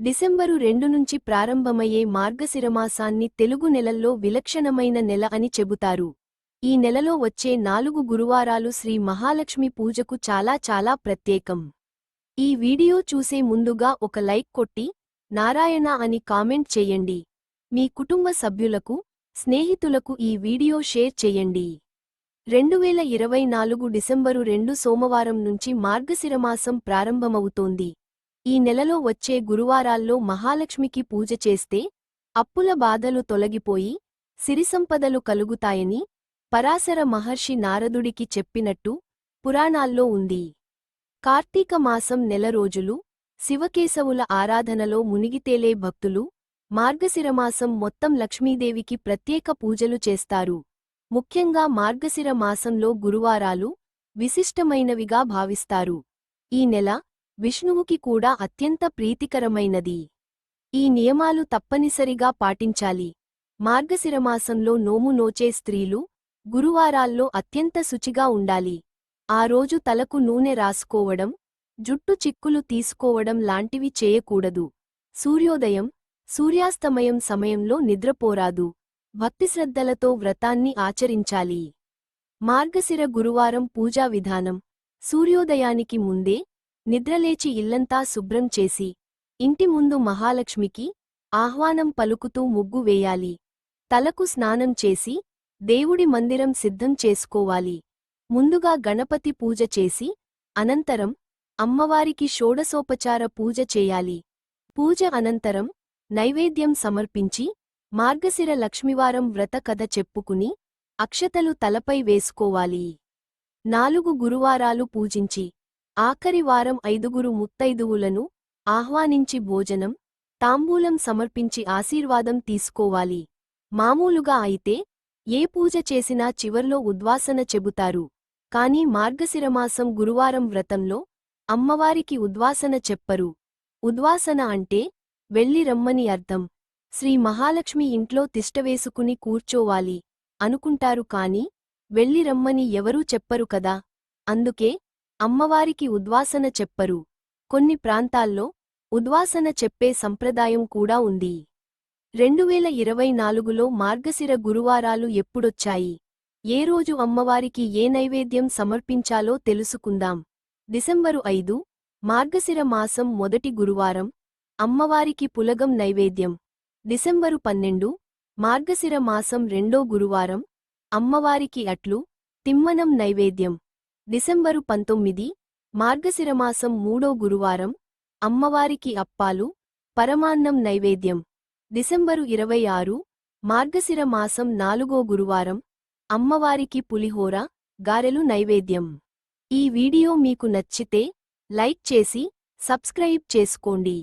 December రెండు నుంచి ప్రారంభమయ్యే మార్గశిరమాసాన్ని తెలుగు నెలల్లో విలక్షణమైన నెల అని చెబుతారు. ఈ నెలలో వచ్చే నాలుగు గురువారాలు శ్రీ మహాలక్ష్మి పూజకు చాలా చాలా ప్రత్యేకం. ఈ వీడియో చూసే ముందుగా ఒక లైక్ కొట్టి నారాయణ అని కామెంట్ చేయండి. మీ కుటుంబ సభ్యులకు స్నేహితులకు ఈ వీడియో షేర్ చేయండి. రెండువేల ఇరవై నాలుగు డిసెంబరు రెండు సోమవారం నుంచి మార్గశిరమాసం ప్రారంభమవుతోంది. ఈ నెలలో వచ్చే గురువారాల్లో మహాలక్ష్మికి పూజ చేస్తే అప్పుల బాధలు తొలగిపోయి సిరిసంపదలు కలుగుతాయని పరాశర మహర్షి నారదుడికి చెప్పినట్టు పురాణాల్లో ఉంది. కార్తీక మాసం నెల రోజులు శివకేశవుల ఆరాధనలో మునిగితేలే భక్తులు మార్గశిరమాసం మొత్తం లక్ష్మీదేవికి ప్రత్యేక పూజలు చేస్తారు. ముఖ్యంగా మార్గశిర మాసంలో గురువారాలు విశిష్టమైనవిగా భావిస్తారు. ఈ నెల విష్ణువుకి కూడా అత్యంత ప్రీతికరమైనది. ఈ నియమాలు తప్పనిసరిగా పాటించాలి. మార్గశిరమాసంలో నోము నోచే స్త్రీలు గురువారాల్లో అత్యంత శుచిగా ఉండాలి. ఆ రోజు తలకు నూనె రాసుకోవడం జుట్టు చిక్కులు తీసుకోవడం లాంటివి చేయకూడదు. సూర్యోదయం సూర్యాస్తమయం సమయంలో నిద్రపోరాదు. భక్తిశ్రద్ధలతో వ్రతాన్ని ఆచరించాలి. మార్గశిర గురువారం పూజా విధానం. సూర్యోదయానికి ముందే నిద్రలేచి ఇల్లంతా శుభ్రం చేసి ఇంటి ముందు మహాలక్ష్మికి ఆహ్వానం పలుకుతూ ముగ్గు వేయాలి. తలకు స్నానం చేసి దేవుడి మందిరం సిద్ధం చేసుకోవాలి. ముందుగా గణపతి పూజ చేసి అనంతరం అమ్మవారికి షోడసోపచార పూజ చేయాలి. పూజ అనంతరం నైవేద్యం సమర్పించి మార్గశిర లక్ష్మివారం వ్రత కథ చెప్పుకుని అక్షతలు తలపై వేసుకోవాలి. నాలుగు గురువారాలు పూజించి ఆఖరి వారం ఐదుగురు ముత్తైదువులను ఆహ్వానించి భోజనం తాంబూలం సమర్పించి ఆశీర్వాదం తీసుకోవాలి. మామూలుగా అయితే ఏ పూజ చేసినా చివర్లో ఉద్వాసన చెబుతారు. కాని మార్గశిరమాసం గురువారం వ్రతంలో అమ్మవారికి ఉద్వాసన చెప్పరు. ఉద్వాసన అంటే వెళ్ళి రమ్మని అర్థం. శ్రీ మహాలక్ష్మి ఇంట్లో తిష్టవేసుకుని కూర్చోవాలి అనుకుంటారు కాని వెళ్ళి రమ్మని ఎవరూ చెప్పరు కదా. అందుకే అమ్మవారికి ఉద్వాసన చెప్పరు. కొన్ని ప్రాంతాల్లో ఉద్వాసన చెప్పే సంప్రదాయం కూడా ఉంది. రెండువేల ఇరవై నాలుగులో మార్గశిర గురువారాలు ఎప్పుడొచ్చాయి? ఏ రోజు అమ్మవారికి ఏ నైవేద్యం సమర్పించాలో తెలుసుకుందాం. డిసెంబరు ఐదు మార్గశిర మాసం మొదటి గురువారం అమ్మవారికి పులగం నైవేద్యం. డిసెంబరు పన్నెండు మార్గశిర మాసం రెండో గురువారం అమ్మవారికి అట్లు తిమ్మనం నైవేద్యం. డిసెంబరు పంతొమ్మిది మార్గశిరమాసం మూడో గురువారం అమ్మవారికి అప్పాలు పరమాన్నం నైవేద్యం. డిసెంబరు ఇరవై ఆరు మార్గశిర మాసం నాలుగో గురువారం అమ్మవారికి పులిహోర గారెలు నైవేద్యం. ఈ వీడియో మీకు నచ్చితే లైక్ చేసి సబ్స్క్రైబ్ చేసుకోండి.